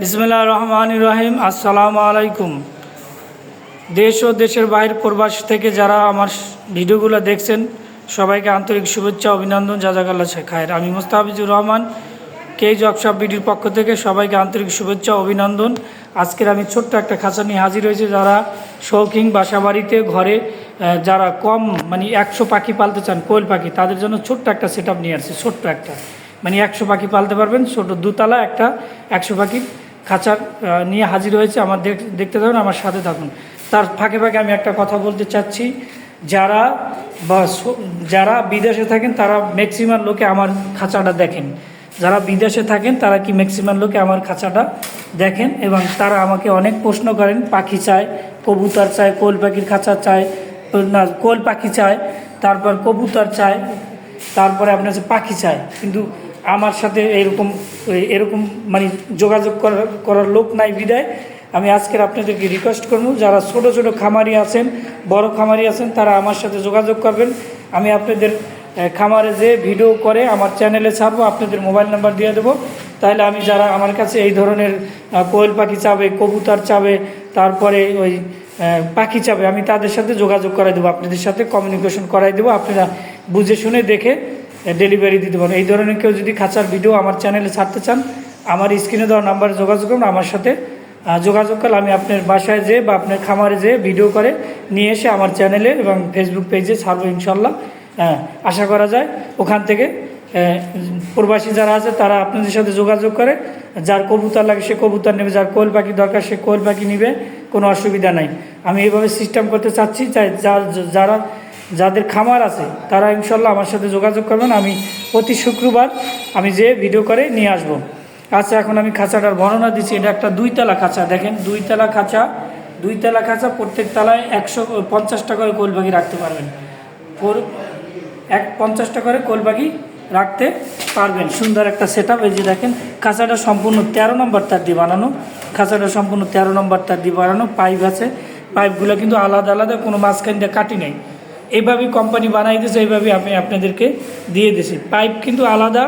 বিসমিল্লাহ রহমান রহিম। আসসালামু আলাইকুম। দেশ ও দেশের বাইরে প্রবাস থেকে যারা আমার ভিডিওগুলো দেখছেন, সবাইকে আন্তরিক শুভেচ্ছা, অভিনন্দন জাজাকাল্লা শেখায়ের আমি মুস্তাফিজুর রহমান কে জব বিডির পক্ষ থেকে সবাইকে আন্তরিক শুভেচ্ছা, অভিনন্দন। আজকের আমি ছোট্ট একটা খাঁচা নিয়ে হাজির হয়েছি যারা শৌখিন বাসাবাড়িতে, ঘরে যারা কম মানে একশো পাখি পালতে চান, কোয়েল পাখি, তাদের জন্য ছোট্ট একটা সেট নিয়ে আসছে, ছোট্ট একটা। মানে একশো পাখি পালতে পারবেন, ছোট দুতলা একটা একশো পাখি খাঁচার নিয়ে হাজির হয়েছে। আমার দেখ- দেখতে থাকুন, আমার সাথে থাকুন। তার ফাঁকে ফাঁকে আমি একটা কথা বলতে চাচ্ছি। যারা বা যারা বিদেশে থাকেন, তারা ম্যাক্সিমাম লোকে আমার খাঁচাটা দেখেন। যারা বিদেশে থাকেন, তারা কি ম্যাক্সিমাম লোকে আমার খাঁচাটা দেখেন? এবং তারা আমাকে অনেক প্রশ্ন করেন, পাখি চায়, কবুতর চায় কোল পাখির খাঁচা চায়, না কোল পাখি চায়, তারপর কবুতর চায়, তারপরে আপনার পাখি চায়। কিন্তু আমার সাথে এরকম এরকম মানে যোগাযোগ করার করার লোক নাই বিদায়। আমি আজকের আপনাদেরকে রিকোয়েস্ট করব, যারা ছোট ছোট খামারি আছেন, বড় খামারি আছেন, তারা আমার সাথে যোগাযোগ করবেন। আমি আপনাদের খামারে যে ভিডিও করে আমার চ্যানেলে ছাড়বো, আপনাদের মোবাইল নাম্বার দিয়ে দেবো। তাহলে আমি যারা আমার কাছে এই ধরনের কোয়েল পাখি চাবে, কবুতর চাবে, তারপরে ওই পাখি চাবে, আমি তাদের সাথে যোগাযোগ করাই দেবো, আপনাদের সাথে কমিউনিকেশন করাই দেবো। আপনারা বুঝে শুনে দেখে ডেলিভারি দিতে পারেন এই ধরনের কেউ যদি খাঁচার ভিডিও আমার চ্যানেলে ছাড়তে চান আমার স্ক্রিনে দেওয়া নাম্বারে যোগাযোগ করুন আমার সাথে যোগাযোগ করলে আমি আপনার বাসায় যেয়ে বা আপনার খামারে যেয়ে ভিডিও করে নিয়ে এসে আমার চ্যানেলে এবং ফেসবুক পেজে ছাড়বো ইনশাল্লাহ। হ্যাঁ, আশা করা যায় ওখান থেকে প্রবাসী যারা আছে তারা আপনাদের সাথে যোগাযোগ করে যার কবুতর লাগে সে কবুতর নেবে যার কোয়েল পাখি দরকার সে কোয়েল পাখি নেবে কোনো অসুবিধা নাই। আমি এইভাবে সিস্টেম করতে চাচ্ছি যারা যাদের খামার আছে, তারা ইনশাল্লাহ আমার সাথে যোগাযোগ করবেন। আমি প্রতি শুক্রবার আমি যে ভিডিও করে নিয়ে আসব। আচ্ছা এখন আমি খাঁচাটার বর্ণনা দিচ্ছি। এটা একটা দুইতলা খাঁচা, দেখেন, দুইতলা খাঁচা দুইতলা খাঁচা, প্রত্যেক তলায় একশো পঞ্চাশ টাকা করে কোল পাখি রাখতে পারবেন। পর- এক পঞ্চাশ টাকা করে কোল পাখি রাখতে পারবেন। সুন্দর একটা সেট আপ এই যে দেখেন, খাঁচাটা সম্পূর্ণ তেরো নম্বর তার দিয়ে বানানো। খাঁচাটা সম্পূর্ণ তেরো নম্বর তার দিয়ে বানানো। পাইপ আছে, পাইপগুলো কিন্তু আলাদা আলাদা, কোনো মাঝখান দিয়ে কাটি নেই। এইভাবেই কোম্পানি বানাই দিয়েছে এইভাবেই আমি আপনাদেরকে দিয়ে দিয়েছি পাইপ কিন্তু আলাদা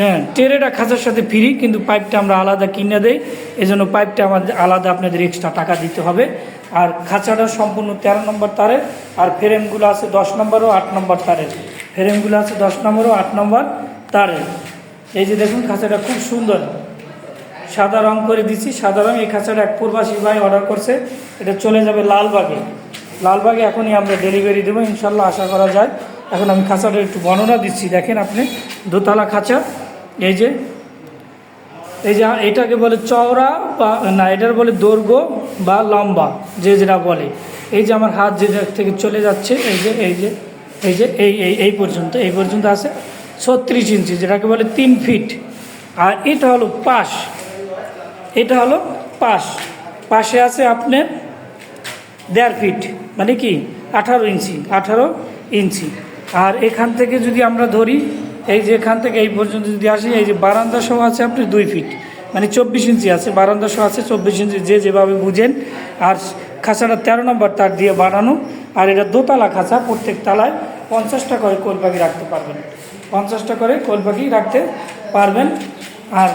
হ্যাঁ টেরেটা খাঁচার সাথে ফ্রি কিন্তু পাইপটা আমরা আলাদা কিনে দেই। এই জন্য পাইপটা আমাদের আলাদা আপনাদের এক্সট্রা টাকা দিতে হবে। আর খাঁচাটা সম্পূর্ণ তেরো নম্বর তারের, আর ফ্রেমগুলো আছে দশ নম্বর ও আট নম্বর তারের। ফ্রেমগুলো আছে দশ নম্বর ও আট নম্বর তারের। এই যে দেখুন, খাঁচাটা খুব সুন্দর। সাদা রং করে দিচ্ছি সাদা রং। এই খাঁচাটা এক প্রবাসী ভাই অর্ডার করছে। এটা চলে যাবে লালবাগে। লালবাগে এখনই আমরা ডেলিভারি দেবো, ইনশাল্লাহ আশা করা যায়। এখন আমি খাঁচাটা একটু বর্ণনা দিচ্ছি, দেখেন আপনি, দোতলা খাঁচা, এই যে এই যে এটাকে বলে চওড়া বা, না, এটার বলে দৈর্ঘ্য বা লম্বা, যে যেটা বলে। এই যে আমার হাত যে থেকে চলে যাচ্ছে, এই যে এই যে এই যে, এই এই এই পর্যন্ত এই পর্যন্ত আছে ছত্রিশ ইঞ্চি, যেটাকে বলে তিন ফিট। আর এটা হলো পাশ, এটা হলো পাশ। পাশে আছে আপনার দেড় ফিট মানে কি? আঠারো ইঞ্চি আঠারো ইঞ্চি। আর এখান থেকে যদি আমরা ধরি, এই যে এখান থেকে এই পর্যন্ত যদি আসি, এই যে বারান্দা সহ আছে আপনি দুই ফিট মানে চব্বিশ ইঞ্চি আছে, বারান্দা সহ আছে চব্বিশ ইঞ্চি, যে যেভাবে বুঝেন। আর খাঁচাটা তেরো নম্বর তার দিয়ে বানানো, আর এটা দোতলা খাঁচা, প্রত্যেক তালায় পঞ্চাশটা করে কোল পাখি রাখতে পারবেন। পঞ্চাশটা করে কোল পাখি রাখতে পারবেন। আর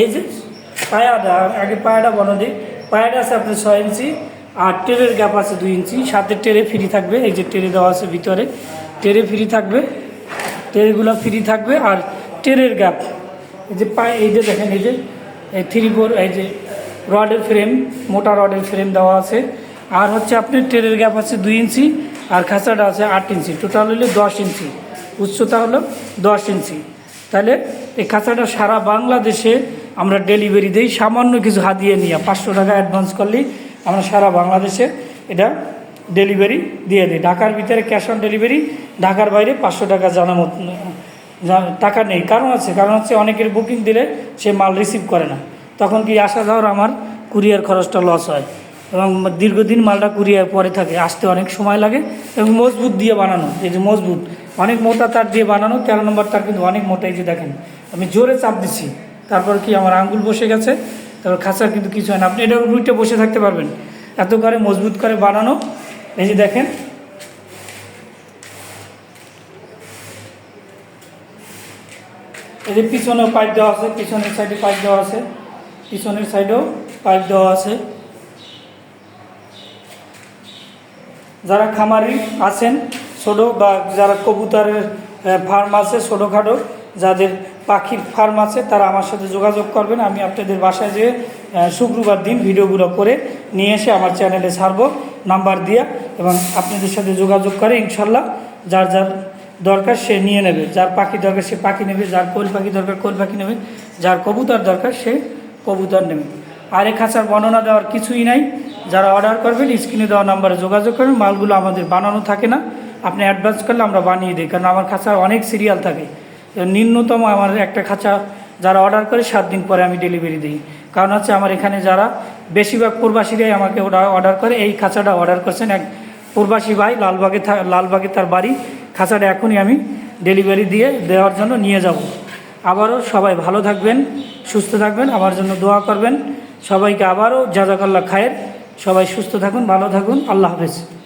এই যে পায়াটা, আগে পায়াটা বলো দিই পায়াটা আছে আপনার ছয় ইঞ্চি আর টেরের গ্যাপ আছে দুই ইঞ্চি। সাথে টেরে ফ্রি থাকবে, এই যে টেরে দেওয়া আছে ভিতরে। টেরে ফ্রি থাকবে টেরেগুলো ফ্রি থাকবে আর টেরের গ্যাপ এই যে পায়ে, এই যে দেখেন, এই যে, এই থ্রি ফোর এই যে রডের ফ্রেম মোটা রডের ফ্রেম দেওয়া আছে। আর হচ্ছে আপনার টেরের গ্যাপ আছে দুই ইঞ্চি আর খাঁচাটা আছে আট ইঞ্চি। টোটাল হলো দশ ইঞ্চি। উচ্চতা হলো দশ ইঞ্চি। তাহলে এই খাঁচাটা সারা বাংলাদেশে আমরা ডেলিভারি দিই। সামান্য কিছু হাতিয়ে নিয়ে, পাঁচশো টাকা অ্যাডভান্স করলেই আমরা সারা বাংলাদেশে এটা ডেলিভারি দিয়ে দিই। ঢাকার ভিতরে ক্যাশ অন ডেলিভারি ঢাকার বাইরে পাঁচশো টাকা জানা মত টাকা নেই। কারণ আছে, কারণ হচ্ছে অনেকের বুকিং দিলে সে মাল রিসিভ করে না। তখন কি আসা যাওয়ার আমার কুরিয়ার খরচটা লস হয়। এবং দীর্ঘদিন মালটা কুরিয়ার পরে থাকে, আসতে অনেক সময় লাগে এবং মজবুত দিয়ে বানানো, এই যে মজবুত, অনেক মোটা তার দিয়ে বানানো, তেরো নম্বর তার কিন্তু অনেক মোটা, এই যে দেখেন, আমি জোরে চাপ দিচ্ছি। তারপর কি আমার আঙ্গুল বসে গেছে তারপর খাঁচার কিন্তু কিছু হয় না। আপনি এটা রুইটে বসে থাকতে পারবেন। এত করে মজবুত করে বানানো। এই যে দেখেন। এই যে পিছনেও পাইপ দেওয়া আছে, পিছনের সাইডে পাইপ দেওয়া আছে, পিছনের সাইডেও পাইপ দেওয়া আছে। যারা খামারি আছেন, ছোটো বা যারা কবুতরের ফার্ম আছে, ছোটোখাটো যাদের পাখির ফার্ম আছে, তারা আমার সাথে যোগাযোগ করবেন। আমি আপনাদের বাসায় যেয়ে শুক্রবার দিন ভিডিওগুলো করে নিয়ে এসে আমার চ্যানেলে ছাড়বো, নাম্বার দিয়ে, এবং আপনাদের সাথে যোগাযোগ করে ইনশাল্লাহ যার যার দরকার সে নিয়ে নেবে। যার পাখি দরকার সে পাখি নেবে, যার কোল পাখি দরকার কোল পাখি নেবে, যার কবুতর দরকার সে কবুতর নেবে। আর খাঁচার বর্ণনা দেওয়ার কিছুই নাই। যারা অর্ডার করবেন, স্ক্রিনে দেওয়া নাম্বারে যোগাযোগ করবেন। মালগুলো আমাদের বানানো থাকে না। আপনি অ্যাডভান্স করলে আমরা বানিয়ে দিই, কারণ আমার খাঁচার অনেক সিরিয়াল থাকে। নিম্নতম আমার একটা খাঁচা যারা অর্ডার করে, সাত দিন পরে আমি ডেলিভারি দিই। কারণ হচ্ছে আমার এখানে যারা বেশিরভাগ প্রবাসীরাই আমাকে ওরা অর্ডার করে, এই খাঁচাটা অর্ডার করছেন এক প্রবাসী ভাই, লালবাগে লালবাগে তার বাড়ি। খাঁচাটা এখনই আমি ডেলিভারি দিয়ে দেওয়ার জন্য নিয়ে যাব। আবারও সবাই ভালো থাকবেন, সুস্থ থাকবেন, আমার জন্য দোয়া করবেন। সবাইকে আবারও যা জাজাকাল্লা খায়ের। সবাই সুস্থ থাকুন, ভালো থাকুন। আল্লাহ হাফেজ।